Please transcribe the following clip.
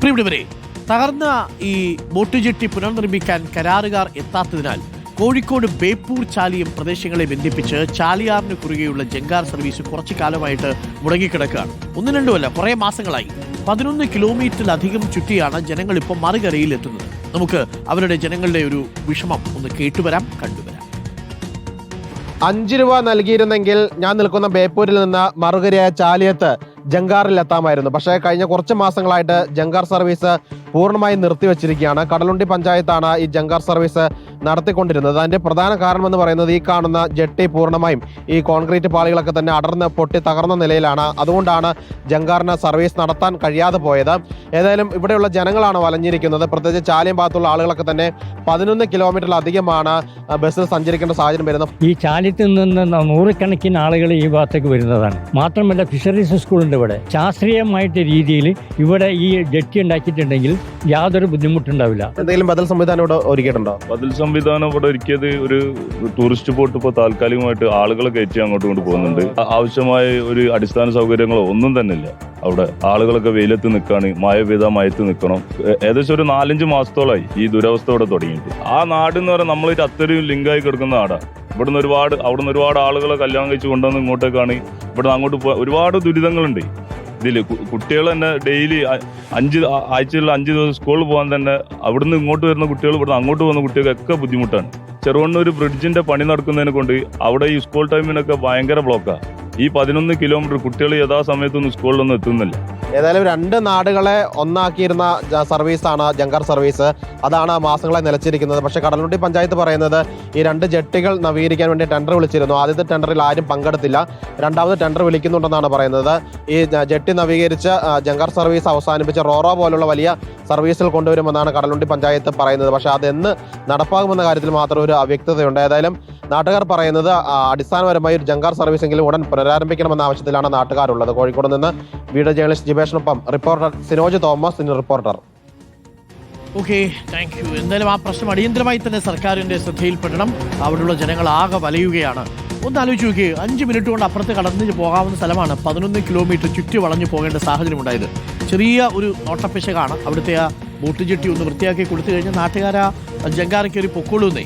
പ്രിയപ്പെട്ടവരെ തകർന്ന ഈ ബോട്ട് ജെട്ടി പുനർനിർമ്മിക്കാൻ കരാറുകാർ എത്താത്തതിനാൽ കോഴിക്കോട് ബേപ്പൂർ ചാലിയം പ്രദേശങ്ങളെ ബന്ധിപ്പിച്ച് ചാലിയാറിന് കുറുകെയുള്ള ജങ്കാർ സർവീസ് കുറച്ചു കാലമായിട്ട് മുടങ്ങിക്കിടക്കുകയാണ്. ഒന്നും രണ്ടുമല്ല കുറേ മാസങ്ങളായി. പതിനൊന്ന് കിലോമീറ്ററിലധികം ചുറ്റിയാണ് ജനങ്ങൾ ഇപ്പോൾ മറുകരയിൽ എത്തുന്നത്. നമുക്ക് അവരുടെ ജനങ്ങളുടെ ഒരു വിഷമം ഒന്ന് കേട്ടുവരാം കണ്ടുവരാം. അഞ്ച് രൂപ നൽകിയിരുന്നെങ്കിൽ ഞാൻ നിൽക്കുന്ന ബേപ്പൂരിൽ നിന്ന് മറുകരയായ ചാലിയത്ത് ജങ്കാറിൽ എത്താമായിരുന്നു. പക്ഷേ കഴിഞ്ഞ കുറച്ച് മാസങ്ങളായിട്ട് ജങ്കാർ സർവീസ് പൂർണമായി നിർത്തിവെച്ചിരിക്കുകയാണ്. കടലുണ്ടി പഞ്ചായത്താണ് ഈ ജങ്കാർ സർവീസ് നടത്തിക്കൊണ്ടിരുന്നത്. അതിന്റെ പ്രധാന കാരണം എന്ന് പറയുന്നത് ഈ കാണുന്ന ജെട്ടി പൂർണമായും ഈ കോൺക്രീറ്റ് പാളികളൊക്കെ തന്നെ അടർന്ന് പൊട്ടി തകർന്ന നിലയിലാണ്. അതുകൊണ്ടാണ് ജങ്കാറിന് സർവീസ് നടത്താൻ കഴിയാതെ പോയത്. ഏതായാലും ഇവിടെയുള്ള ജനങ്ങളാണ് വലഞ്ഞിരിക്കുന്നത്. പ്രത്യേകിച്ച് ചാലിയം ഭാഗത്തുള്ള ആളുകളൊക്കെ തന്നെ പതിനൊന്ന് കിലോമീറ്ററിലധികമാണ് ബസ്സിൽ സഞ്ചരിക്കേണ്ട സാഹചര്യം വരുന്നത്. ഈ ചാലിയത്തിൽ നിന്ന് നൂറുകണക്കിന് ആളുകൾ ഈ ഭാഗത്തേക്ക് വരുന്നതാണ്. മാത്രമല്ല ഫിഷറീസ് സ്കൂളുണ്ട് ഇവിടെ. ശാസ്ത്രീയമായിട്ട് രീതിയിൽ ഇവിടെ ഈ ജെട്ടി ഉണ്ടാക്കിയിട്ടുണ്ടെങ്കിൽ യാതൊരു ബുദ്ധിമുട്ടുണ്ടാവില്ല. എന്തെങ്കിലും ബദൽ സംവിധാനം ഇവിടെ ഒരുക്കിയിട്ടുണ്ടോ? ബദൽ സംവിധാനം ഇവിടെ ഒരുക്കിയത് ഒരു ടൂറിസ്റ്റ് ബോട്ട് ഇപ്പോൾ താൽക്കാലികമായിട്ട് ആളുകളെ കയറ്റി അങ്ങോട്ടും ഇങ്ങോട്ട് പോകുന്നുണ്ട്. ആവശ്യമായ ഒരു അടിസ്ഥാന സൗകര്യങ്ങളോ ഒന്നും തന്നെ ഇല്ല അവിടെ ആളുകളൊക്കെ വെയിലത്ത് നിൽക്കുകയാണ് മഴ പെയ്താ മയത്ത് നിൽക്കണം. ഏകദേശം ഒരു നാലഞ്ച് മാസത്തോളമായി ഈ ദുരവസ്ഥ ഇവിടെ തുടങ്ങിയിട്ട്. ആ നാട് എന്ന് പറഞ്ഞാൽ നമ്മളൊരു അത്രയും ലിങ്കായി കിടക്കുന്ന നാടാണ്. ഇവിടുന്ന് ഒരുപാട് അവിടുന്ന് ഒരുപാട് ആളുകളെ കല്യാണം കഴിച്ച് കൊണ്ടുവന്ന് ഇങ്ങോട്ടേക്കാണ്. ഇവിടുന്ന് അങ്ങോട്ട് ഒരുപാട് ദുരിതങ്ങളുണ്ട്. ഇതിൽ കുട്ടികൾ തന്നെ ഡെയിലി അഞ്ച് ആഴ്ചയിലുള്ള അഞ്ച് ദിവസം സ്കൂളിൽ പോകാൻ തന്നെ അവിടുന്ന് ഇങ്ങോട്ട് വരുന്ന കുട്ടികൾ ഇവിടുന്ന് അങ്ങോട്ട് പോകുന്ന കുട്ടികൾക്കൊക്കെ ബുദ്ധിമുട്ടാണ്. ചെറുവണ്ണൂർ ബ്രിഡ്ജിന്റെ പണി നടക്കുന്നതിനെ കൊണ്ട് അവിടെ ഈ സ്കൂൾ ടൈമിനൊക്കെ ഭയങ്കര ബ്ലോക്കാണ് ഈ പതിനൊന്ന് കിലോമീറ്റർ കുട്ടികൾ യഥാസമയത്തൊന്നും സ്കൂളിലൊന്നും എത്തുന്നില്ല. ഏതായാലും രണ്ട് നാടുകളെ ഒന്നാക്കിയിരുന്ന സർവീസാണ് ജങ്കർ സർവീസ്. അതാണ് മാസങ്ങളെ നിലച്ചിരിക്കുന്നത്. പക്ഷേ കടലുണ്ടി പഞ്ചായത്ത് പറയുന്നത് ഈ രണ്ട് ജെട്ടികൾ നവീകരിക്കാൻ വേണ്ടി ടെൻഡർ വിളിച്ചിരുന്നു. ആദ്യത്തെ ടെൻഡറിൽ ആരും പങ്കെടുത്തില്ല. രണ്ടാമത് ടെൻഡർ വിളിക്കുന്നുണ്ടെന്നാണ് പറയുന്നത്. ഈ ജെട്ടി നവീകരിച്ച് ജങ്കർ സർവീസ് അവസാനിപ്പിച്ച റോറോ പോലുള്ള വലിയ സർവീസുകൾ കൊണ്ടുവരുമെന്നാണ് കടലുണ്ടി പഞ്ചായത്ത് പറയുന്നത്. പക്ഷേ അതെന്ന് നടപ്പാകുമെന്ന കാര്യത്തിൽ മാത്രം ഒരു അവ്യക്തതയുണ്ട്. ഏതായാലും നാട്ടുകാർ പറയുന്നത് അടിസ്ഥാനപരമായി ഒരു ജങ്കാർ സർവീസെങ്കിലും ഉടൻ പുനരാരംഭിക്കണമെന്ന ആവശ്യത്തിലാണ് നാട്ടുകാരുള്ളത്. കോഴിക്കോട് നിന്ന് വീഡിയോ ജേർണലിസ്റ്റ് ജിബേഷിനൊപ്പം റിപ്പോർട്ടർ സിനോജ് തോമസ് ഇന്ന് റിപ്പോർട്ടർ. ഓക്കെ താങ്ക് യു എന്തായാലും ആ പ്രശ്നം അടിയന്തരമായി തന്നെ സർക്കാരിന്റെ ശ്രദ്ധയിൽപ്പെടണം. അവിടെയുള്ള ജനങ്ങൾ ആകെ വലയുകയാണ്. ഒന്ന് ആലോചിച്ച് നോക്കിയേ അഞ്ച് മിനിറ്റ് കൊണ്ട് അപ്പുറത്ത് കടന്നു പോകാവുന്ന സ്ഥലമാണ് പതിനൊന്ന് കിലോമീറ്റർ ചുറ്റി വളഞ്ഞു പോകേണ്ട സാഹചര്യം ഉണ്ടായത് ചെറിയ ഒരു നോട്ടപ്പിശകാണ് അവിടുത്തെ ആ ബോട്ട് ജെട്ടി ഒന്ന് വൃത്തിയാക്കി കൊടുത്തു കഴിഞ്ഞാൽ നാട്ടുകാരാ ജങ്കാറ കയറി പൊക്കോളൂന്നേ.